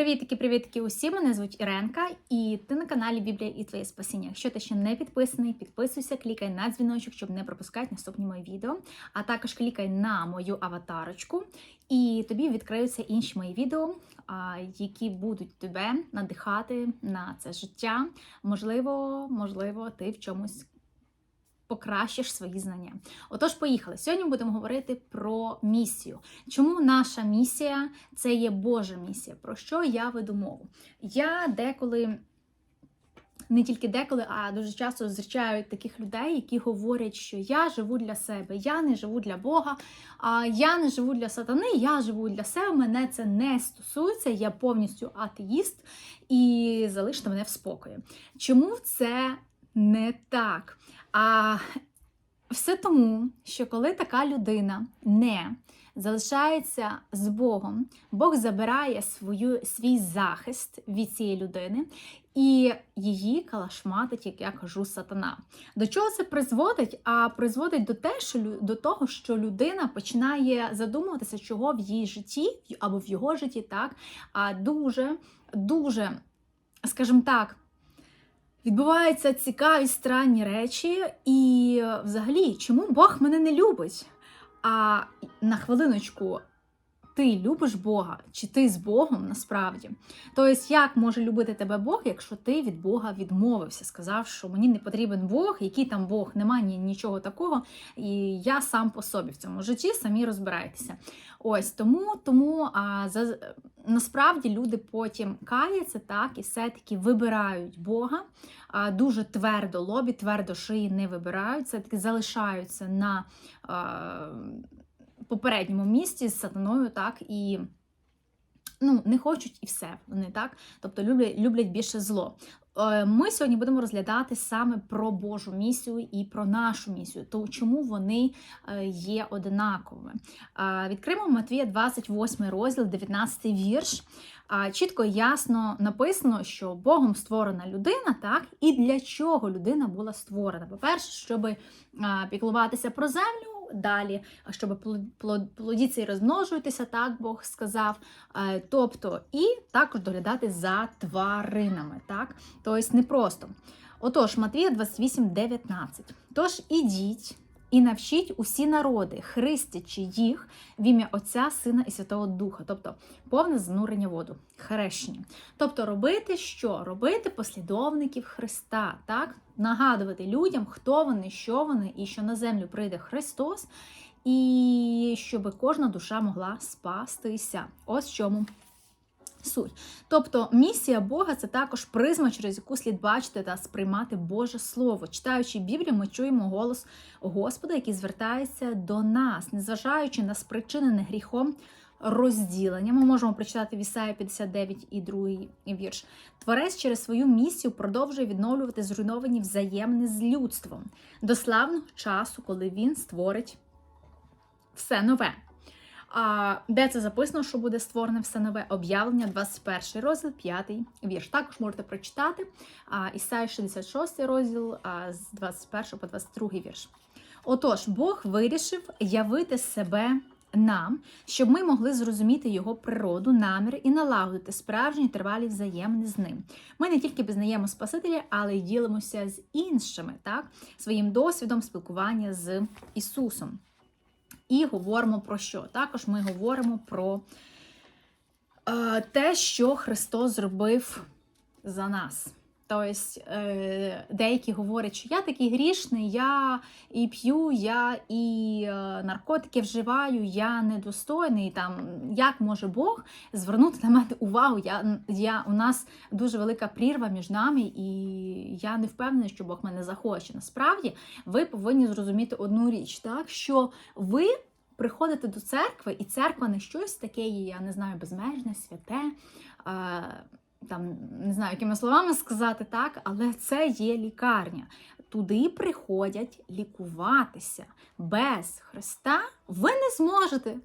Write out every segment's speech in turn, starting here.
Привітки, привітки усім! Мене звуть Іренка, і ти на каналі Біблія і Твоє Спасіння. Якщо ти ще не підписаний, підписуйся, клікай на дзвіночок, щоб не пропускати наступні мої відео. А також клікай на мою аватарочку, і тобі відкриються інші мої відео, які будуть тебе надихати на це життя. Можливо, можливо, ти в чомусь покращиш свої знання. Отож, поїхали. Сьогодні будемо говорити про місію. Чому наша місія це є Божа місія? Про що я веду мову? Я деколи. Не тільки деколи, а дуже часто зустрічаю таких людей, які говорять, що я живу для себе, я не живу для Бога, я не живу для сатани, я живу для себе. Мене це не стосується, я повністю атеїст і залиште мене в спокої. Чому це не так? А все тому, що коли така людина не залишається з Богом, Бог забирає свою, свій захист від цієї людини і її калашматить, як я кажу, сатана. До чого це призводить? А призводить до, те, що, до того, що людина починає задумуватися, чого в її житті або в його житті так а дуже, дуже, скажімо так, відбуваються цікаві странні речі, і взагалі, чому Бог мене не любить? А на хвилиночку, ти любиш Бога, чи ти з Богом насправді? Тобто, як може любити тебе Бог, якщо ти від Бога відмовився, сказав, що мені не потрібен Бог, який там Бог, немає нічого такого, і я сам по собі в цьому житті, самі розбирайтеся. Ось тому, тому а, за, насправді люди потім каються так і все-таки вибирають Бога. А, дуже твердо лобі, твердо шиї не вибирають, все-таки залишаються на а, попередньому місці з сатаною, так і. Ну, не хочуть і все. Вони так, тобто люблять, люблять більше зло. Е, Ми сьогодні будемо розглядати саме про Божу місію і про нашу місію, то чому вони е, є однаковими. Е, Відкриємо Матвія 28 розділ, 19 вірш. Чітко і ясно написано, що Богом створена людина, так, і для чого людина була створена. По-перше, щоб піклуватися про землю. Далі, щоб плод- плод- плодіться і розмножуйтеся, так Бог сказав. Е, Тобто, і також доглядати за тваринами. так? Тобто не просто. Отож, Матвія 28, 19. Тож ідіть і навчіть усі народи, хрестячи їх в ім'я Отця, Сина і Святого Духа, тобто повне занурення воду, хрещення. Тобто робити що? Робити послідовників Христа, так? Нагадувати людям, хто вони, що вони, і що на землю прийде Христос, і щоб кожна душа могла спастися. Ось чому суть. Тобто місія Бога це також призма, через яку слід бачити та сприймати Боже Слово. Читаючи Біблію, ми чуємо голос Господа, який звертається до нас, незважаючи на спричинене гріхом розділення. Ми можемо прочитати в Ісаї 59 і 2 вірш. Творець через свою місію продовжує відновлювати зруйновані взаємини з людством до славного часу, коли він створить все нове. Де це записано, що буде створене все нове об'явлення, 21 розділ, 5 вірш. Також можете прочитати а, Ісая 66 розділ з 21 по 22 вірш. Отож, Бог вирішив явити себе нам, щоб ми могли зрозуміти його природу, намір і налагодити справжні тривалі взаємини з ним. Ми не тільки пізнаємо Спасителя, але й ділимося з іншими, так, своїм досвідом спілкування з Ісусом. І говоримо про що? Також ми говоримо про е, те, що Христос зробив за нас. Тобто е, деякі говорять, що я такий грішний, я і п'ю, я і е, наркотики вживаю, я недостойний. Там, як може Бог звернути на мене увагу? Я, я, У нас дуже велика прірва між нами, і я не впевнена, що Бог мене захоче. Насправді, ви повинні зрозуміти одну річ, так що ви приходите до церкви, і церква не щось таке, є, я не знаю, безмежне, святе. Там не знаю, якими словами сказати так, але це є лікарня. Туди приходять лікуватися. Без Христа ви не зможете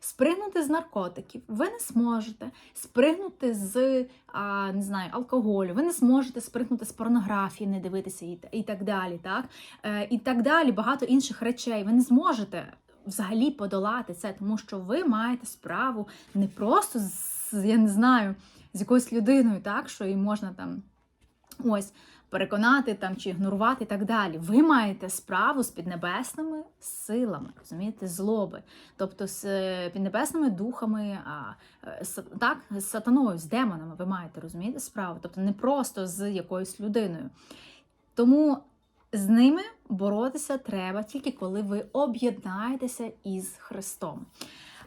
спригнути з наркотиків, ви не зможете спригнути з а, не знаю, алкоголю, ви не зможете спригнути з порнографії, не дивитися і, і так далі. Так? Е, і так далі, багато інших речей. Ви не зможете взагалі подолати це, тому що ви маєте справу не просто з, я не знаю, з якоюсь людиною, так, що її можна там ось переконати там чи ігнорувати і так далі. Ви маєте справу з піднебесними силами, розумієте, злоби, тобто з е, піднебесними духами, а, е, так, з сатаною, з демонами ви маєте розумієте справу, тобто не просто з якоюсь людиною. Тому з ними боротися треба тільки коли ви об'єднаєтеся із Христом.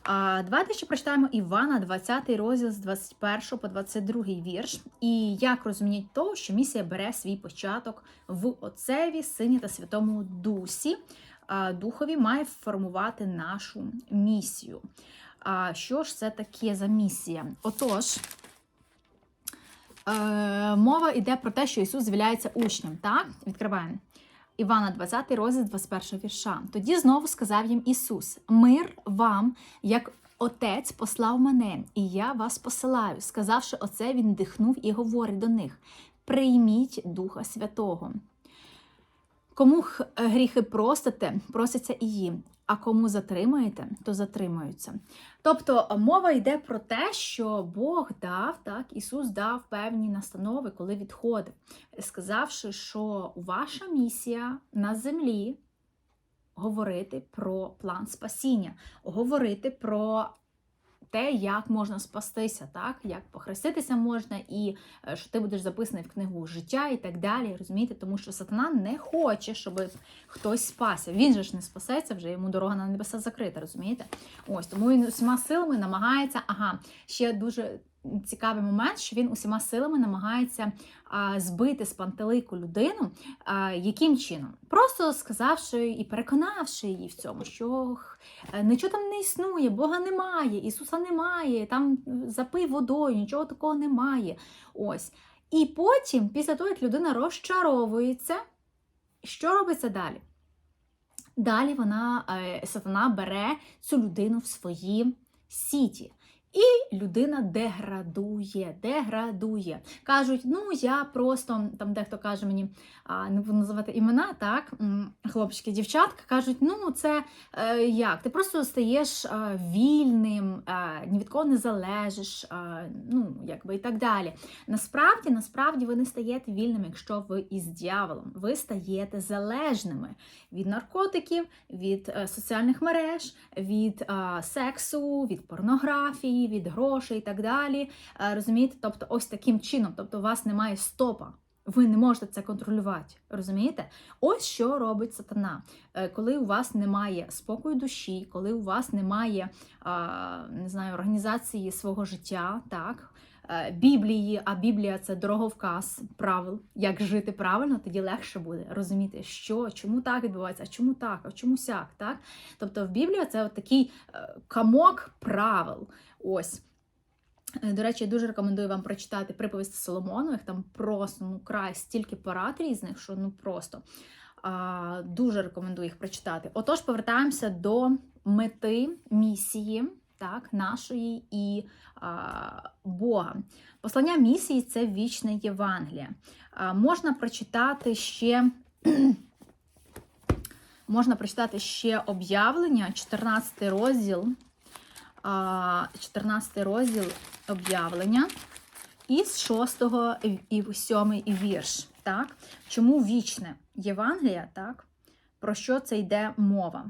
А, давайте ще прочитаємо Івана, 20 розділ з 21 по 22 вірш. І як розуміють то, що місія бере свій початок в Отцеві, Сині та Святому Дусі. Духові має формувати нашу місію. А що ж це таке за місія? Отож, е, мова йде про те, що Ісус з'являється учням. Так? Відкриваємо. Івана 20 розділ 21 вірша. Тоді знову сказав їм Ісус: Мир вам, як Отець послав мене, і я вас посилаю. Сказавши оце, він дихнув і говорить до них: Прийміть Духа Святого. Кому гріхи простите, просяться і їм, а кому затримаєте, то затримаються. Тобто мова йде про те, що Бог дав, так, Ісус дав певні настанови, коли відходив, сказавши, що ваша місія на землі говорити про план спасіння, говорити про те, як можна спастися, так, як похреститися можна, і е, що ти будеш записаний в книгу життя і так далі. Розумієте, тому що сатана не хоче, щоб хтось спасся. Він же ж не спасеться, вже йому дорога на небеса закрита, розумієте? Ось тому він усіма силами намагається. Ага, ще дуже цікавий момент, що він усіма силами намагається збити з пантелику людину. Яким чином? Просто сказавши і переконавши її в цьому, що е, нічого там не існує, Бога немає, Ісуса немає, там е, запий водою, нічого такого немає. Ось. І потім, після того, як людина розчаровується, що робиться далі? Далі вона, е, сатана бере цю людину в свої сіті. І людина деградує, деградує. Кажуть, ну я просто там дехто каже мені, а, не буду називати імена, так, хлопчики, дівчатка кажуть, ну це е, як? Ти просто стаєш е, вільним, е, ні від кого не залежиш, е, ну якби і так далі. Насправді, насправді ви не стаєте вільними, якщо ви із дьяволом. Ви стаєте залежними від наркотиків, від е, соціальних мереж, від е, сексу, від порнографії, від грошей і так далі. Е, розумієте? Тобто, ось таким чином, тобто, у вас немає стопа. Ви не можете це контролювати, розумієте? Ось що робить сатана. Е, Коли у вас немає спокою душі, коли у вас немає не знаю, організації свого життя, так, Біблії, а Біблія це дороговказ правил, як жити правильно, тоді легше буде розуміти, що, чому так відбувається, а чому так, а чому сяк. Так? Тобто в Біблії це от такий е, камок правил. Ось. Е, До речі, я дуже рекомендую вам прочитати приповісти Соломонових. Там просто ну край стільки порад різних, що ну просто а, дуже рекомендую їх прочитати. Отож, повертаємося до мети місії, так, нашої і а, Бога. Послання місії це вічне Євангеліє. А, можна прочитати ще. Можна прочитати ще об'явлення, 14 розділ, 14 розділ об'явлення із 6 і 7 вірш. Так? Чому вічне Євангелія, так? Про що це йде мова?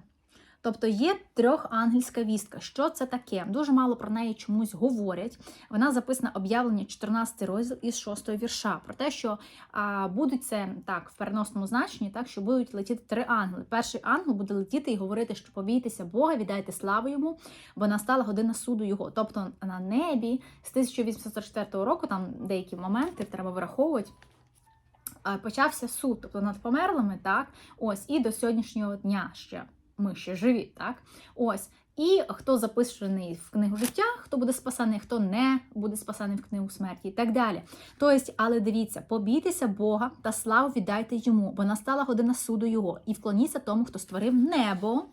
Тобто є трьохангельська вістка. Що це таке? Дуже мало про неї чомусь говорять. Вона записана об'явлення 14 розділ із 6 вірша. Про те, що а, будуть це так в переносному значенні, так що будуть летіти три ангели. Перший ангел буде летіти і говорити, що побійтеся Бога, віддайте славу йому, бо настала година суду його. Тобто на небі з 1844 року, там деякі моменти треба враховувати. Почався суд, тобто над померлими, так, ось, і до сьогоднішнього дня ще ми ще живі, так? Ось. І хто записаний в книгу життя, хто буде спасаний, хто не буде спасаний в книгу смерті, і так далі. Тобто, але дивіться, побійтеся Бога та славу віддайте йому, бо настала година суду Його, і вклоніться тому, хто створив небо,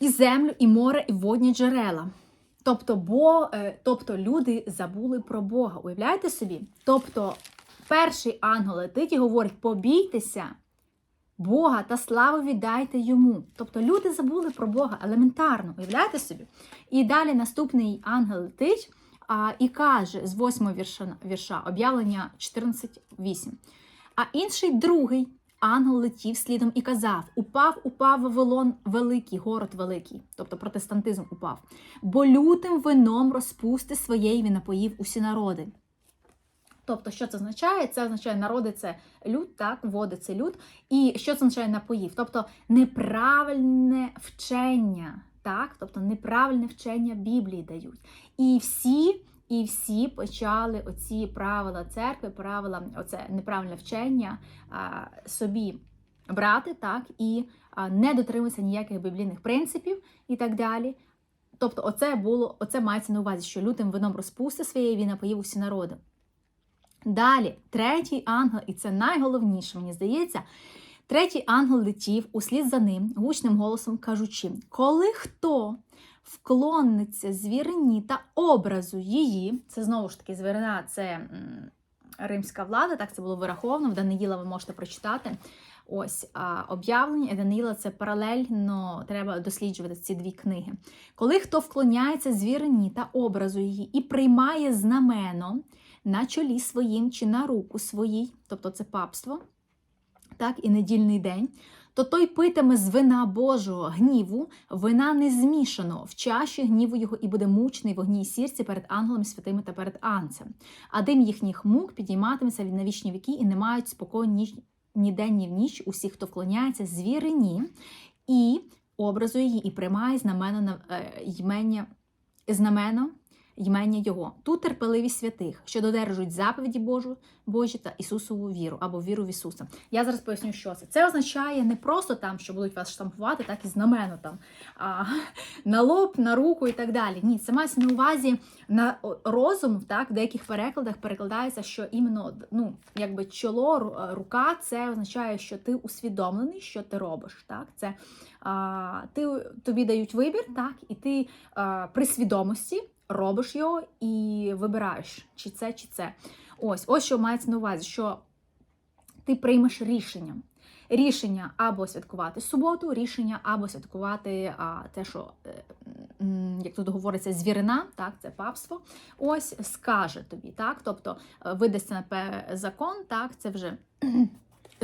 і землю, і море, і водні джерела. Тобто, бо, е, тобто люди забули про Бога. Уявляєте собі? Тобто, перший ангел летить і говорить: побійтеся. Бога та славу віддайте йому. Тобто люди забули про Бога елементарно, уявляєте собі? І далі наступний ангел летить, а, і каже з 8 вірша, вірша об'явлення 14.8. А інший другий ангел летів слідом і казав: Упав, упав Вавилон великий, город великий, тобто протестантизм упав, бо лютим вином розпусти своєї він напоїв усі народи. Тобто, що це означає? Це означає народи це люд, так, води це люд. І що це означає напоїв? Тобто неправильне вчення, так, тобто неправильне вчення Біблії дають. І всі. І всі почали оці правила церкви, правила, оце неправильне вчення собі брати, так, і не дотримуватися ніяких біблійних принципів і так далі. Тобто, оце було, оце мається на увазі, що лютим вином розпусти своєї він напоїв усі народи. Далі, третій ангел, і це найголовніше, мені здається, третій ангел летів услід за ним гучним голосом кажучи: коли хто вклониться звірині та образу її, це знову ж таки звірина, це римська влада, так це було вираховано. В Даниїла ви можете прочитати. Ось об'явлення Даниїла це паралельно, треба досліджувати ці дві книги. Коли хто вклоняється звірині та образу її і приймає знамено на чолі своїм чи на руку своїй, тобто це папство, так, і недільний день, то той питиме з вина Божого гніву, вина не змішано в чаші гніву його і буде мучений в огні й сірці перед ангелами святими та перед анцем. А дим їхніх мук підійматиметься від вічні віки і не мають спокою ні, ні день, ні в ніч усіх, хто вклоняється звірині і образу її, і приймає знамено на е, ймення, знамено ймення Його. Тут терпеливість святих, що додержують заповіді Божу, Божі та Ісусову віру або віру в Ісуса. Я зараз поясню, що це. Це означає не просто там, що будуть вас штампувати, так і знамено там а, на лоб, на руку і так далі. Ні, це мається на увазі на розум, так, в деяких перекладах перекладається, що іменно ну, якби чоло, рука, це означає, що ти усвідомлений, що ти робиш. Так? Це а, ти, тобі дають вибір, так, і ти а, при свідомості робиш його і вибираєш, чи це, чи це. Ось, ось що мається на увазі, що ти приймеш рішення. Рішення або святкувати суботу, рішення або святкувати а, те, що, е, як тут говориться, звірина, так, це папство, ось скаже тобі, так, тобто е, видасться закон, так, це вже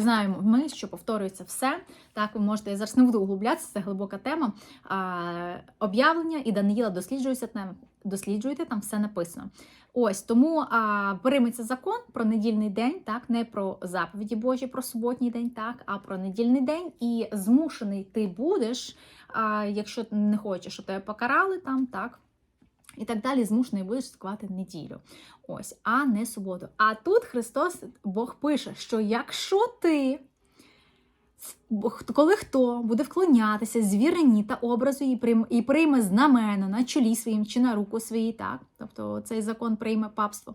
знаємо ми, що повторюється все. Так, ви можете, я зараз не буду углублятися, це глибока тема. А, об'явлення і Даниїла досліджується там, досліджуєте, там все написано. Ось тому а, прийметься закон про недільний день, так, не про заповіді Божі, про суботній день, так, а про недільний день, і змушений ти будеш, а, якщо не хочеш, щоб тебе покарали там, так. І так далі змушений будеш святкувати неділю. Ось, а не суботу. А тут Христос Бог пише, що якщо ти, коли хто буде вклонятися звірині та образу і прийме, і прийме знамено на чолі своїм чи на руку своїй, так, тобто цей закон прийме папство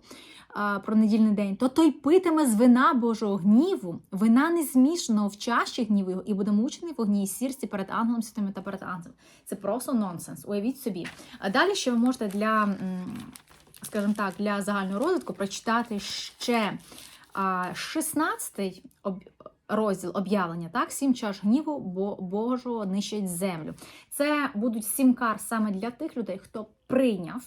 а, про недільний день, то той питиме з вина Божого гніву, вина не змішаного в чаші гніву його, і буде мучений в огні і сірці перед ангелом святими та перед ангелом. Це просто нонсенс. Уявіть собі. А далі ще ви можете для, скажімо так, для загального розвитку прочитати ще а, 16-й об- розділ об'явлення, так, сім чаш гніву Бо- Божого нищать землю. Це будуть сім кар саме для тих людей, хто прийняв.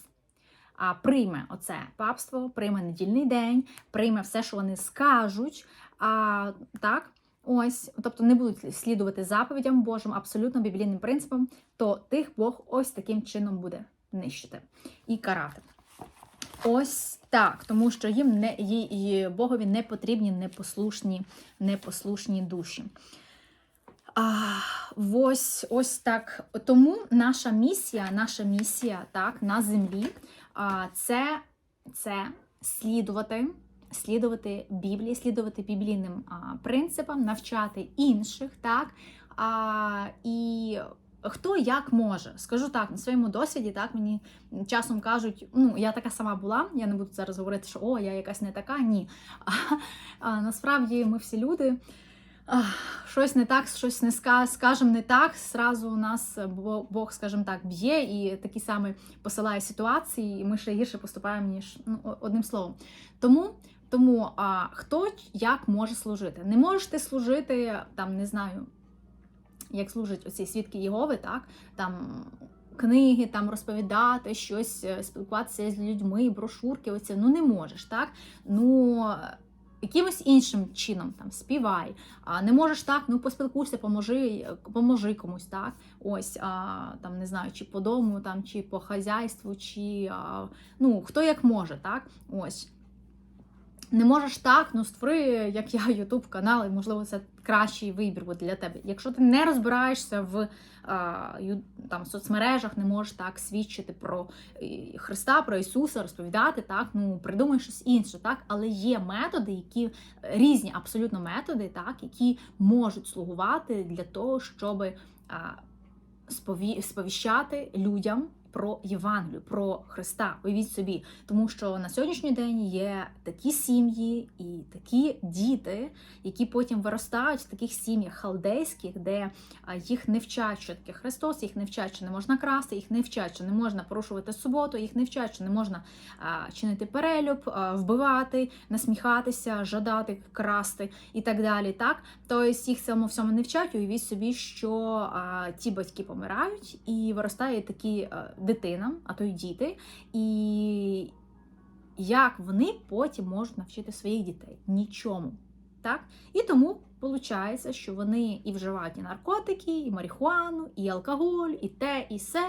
А прийме оце папство, прийме недільний день, прийме все, що вони скажуть. А, так, ось, тобто не будуть слідувати заповідям Божим, абсолютно біблійним принципам, то тих Бог ось таким чином буде нищити і карати. Ось так, тому що їм не їй, Богові не потрібні непослушні, непослушні душі. А, ось, ось так. Тому наша місія, наша місія так, на землі а, це, це слідувати, слідувати Біблії, слідувати біблійним а, принципам, навчати інших, так. А, і хто як може. Скажу так, на своєму досвіді, так мені часом кажуть, ну я така сама була, я не буду зараз говорити, що о, я якась не така. Ні. А, а, насправді ми всі люди. Щось не так, щось не скажемо не так. Зразу у нас Бог, скажімо так, б'є і такі самі посилає ситуації, і ми ще гірше поступаємо, ніж ну, одним словом. Тому, тому а, хто як може служити? Не можеш ти служити, там, не знаю, як служать оці свідки Єгови, так? Там книги, там розповідати щось, е, спілкуватися з людьми, брошурки. Оце ну не можеш, так? Ну. Якимось іншим чином там співай, а не можеш так, ну поспілкуйся, поможи, поможи комусь, так. Ось а, там не знаю, чи по дому, там, чи по хазяйству, чи а, ну хто як може, так. Ось. Не можеш так, ну створи, як я, Ютуб канал, і можливо це кращий вибір для тебе. Якщо ти не розбираєшся в там, соцмережах, не можеш так свідчити про е, Христа, про Ісуса, розповідати, так, ну придумай щось інше, так, але є методи, які різні абсолютно методи, так, які можуть слугувати для того, щоб спові... сповіщати людям про Євангелію, про Христа. Уявіть собі, тому що на сьогоднішній день є такі сім'ї і такі діти, які потім виростають в таких сім'ях халдейських, де їх не вчать, що таке Христос, їх не вчать, що не можна красти, їх не вчать, що не можна порушувати суботу, їх не вчать, що не можна а, чинити перелюб, а, вбивати, насміхатися, жадати, красти і так далі. Так, тобто їх цьому всьому не вчать. Уявіть собі, що ті батьки помирають і виростає такі дитина, а то й діти, і як вони потім можуть навчити своїх дітей? Нічому. Так? І тому виходить, що вони і вживають і наркотики, і марихуану, і алкоголь, і те, і се,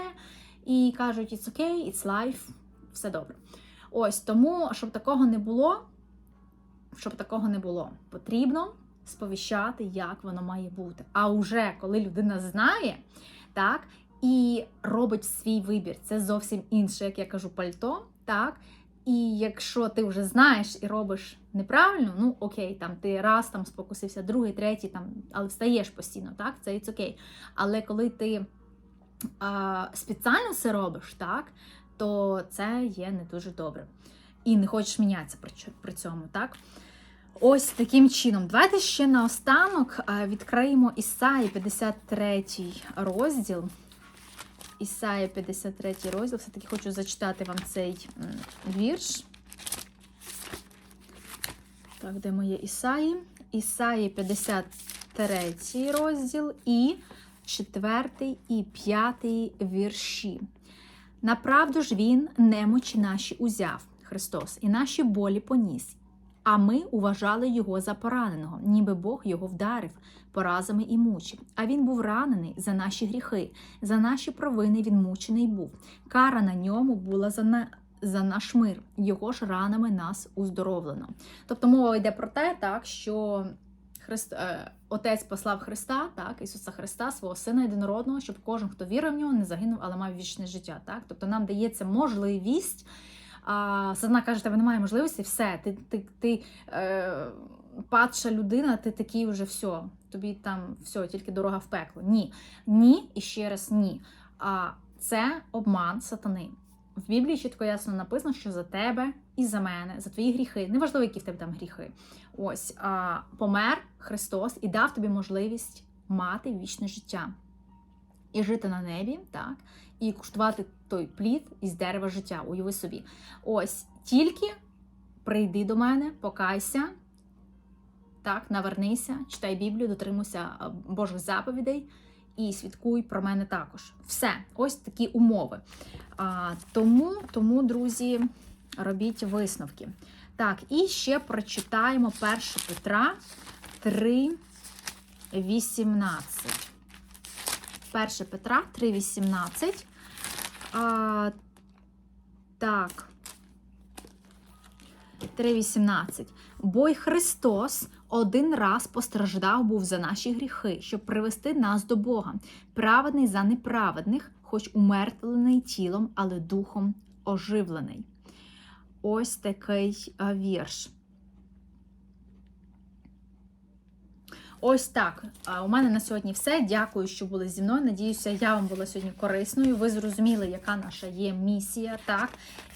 і кажуть, it's okay, it's life, все добре. Ось тому, щоб такого не було, щоб такого не було, потрібно сповіщати, як воно має бути. А вже коли людина знає, так, і робить свій вибір, це зовсім інше, як я кажу, пальто, так. І якщо ти вже знаєш і робиш неправильно, ну окей, там ти раз там спокусився, другий, третій, там, але встаєш постійно, так, це it's окей. Але коли ти а, спеціально це робиш, так, то це є не дуже добре. І не хочеш мінятися при, цьому, так? Ось таким чином. Давайте ще наостанок відкриємо Ісаї 53 розділ. Ісаї 53 розділ. Все-таки хочу зачитати вам цей вірш. Так, де моє Ісаї? Ісаї 53 розділ і 4 і 5 вірші. Направду ж він немочі наші узяв, Христос, і наші болі поніс. А ми уважали його за пораненого, ніби Бог його вдарив поразами і мучив. А він був ранений за наші гріхи, за наші провини він мучений був. Кара на ньому була за на. За наш мир, його ж ранами нас уздоровлено. Тобто мова йде про те, так, що Христ, е, Отець послав Христа, так, Ісуса Христа, свого Сина єдинородного, щоб кожен, хто вірив в нього, не загинув, але мав вічне життя. Так? Тобто нам дається можливість. А сатана каже, тебе немає можливості, все, ти, ти, ти е, падша людина, ти такий вже все, тобі там все, тільки дорога в пекло. Ні. Ні і ще раз ні. А це обман сатани. В Біблії чітко ясно написано, що за тебе і за мене, за твої гріхи, неважливо, які в тебе там гріхи. Ось а, помер Христос і дав тобі можливість мати вічне життя і жити на небі, так, і куштувати той плід із дерева життя. Уяви собі. Ось тільки прийди до мене, покайся, так, навернися, читай Біблію, дотримуйся Божих заповідей. І свідкуй про мене також. Все, ось такі умови. А, тому, тому, друзі, робіть висновки. Так, і ще прочитаємо 1 Петра 3, 18. 1 Петра 3, 18. А, так. 3.18. Бо й Христос один раз постраждав був за наші гріхи, щоб привести нас до Бога, праведний за неправедних, хоч умертвлений тілом, але духом оживлений. Ось такий вірш. Ось так. У мене на сьогодні все. Дякую, що були зі мною. Надіюся, я вам була сьогодні корисною. Ви зрозуміли, яка наша є місія, так?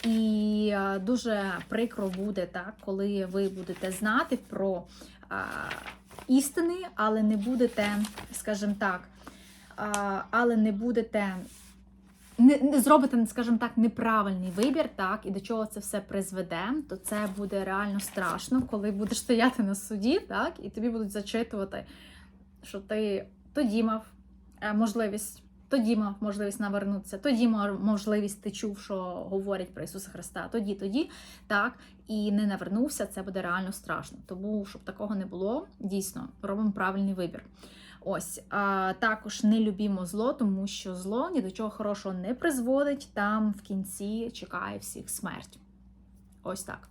І дуже прикро буде, так, коли ви будете знати про а, істини, але не будете, скажімо так, а, але не будете. Не, не зробите, скажімо так, неправильний вибір, так, і до чого це все призведе, то це буде реально страшно, коли будеш стояти на суді, так, і тобі будуть зачитувати, що ти тоді мав е, можливість, тоді мав можливість навернутися, тоді мав можливість ти чув, що говорять про Ісуса Христа, тоді, тоді, так, і не навернувся, це буде реально страшно. Тому, щоб такого не було, дійсно робимо правильний вибір. Ось а, також не любімо зло, тому що зло ні до чого хорошого не призводить. Там в кінці чекає всіх смерть. Ось так.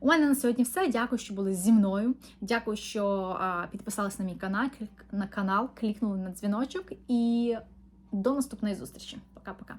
У мене на сьогодні все. Дякую, що були зі мною. Дякую, що а, підписались на мій канал, на канал, клікнули на дзвіночок. І до наступної зустрічі. Пока-пока.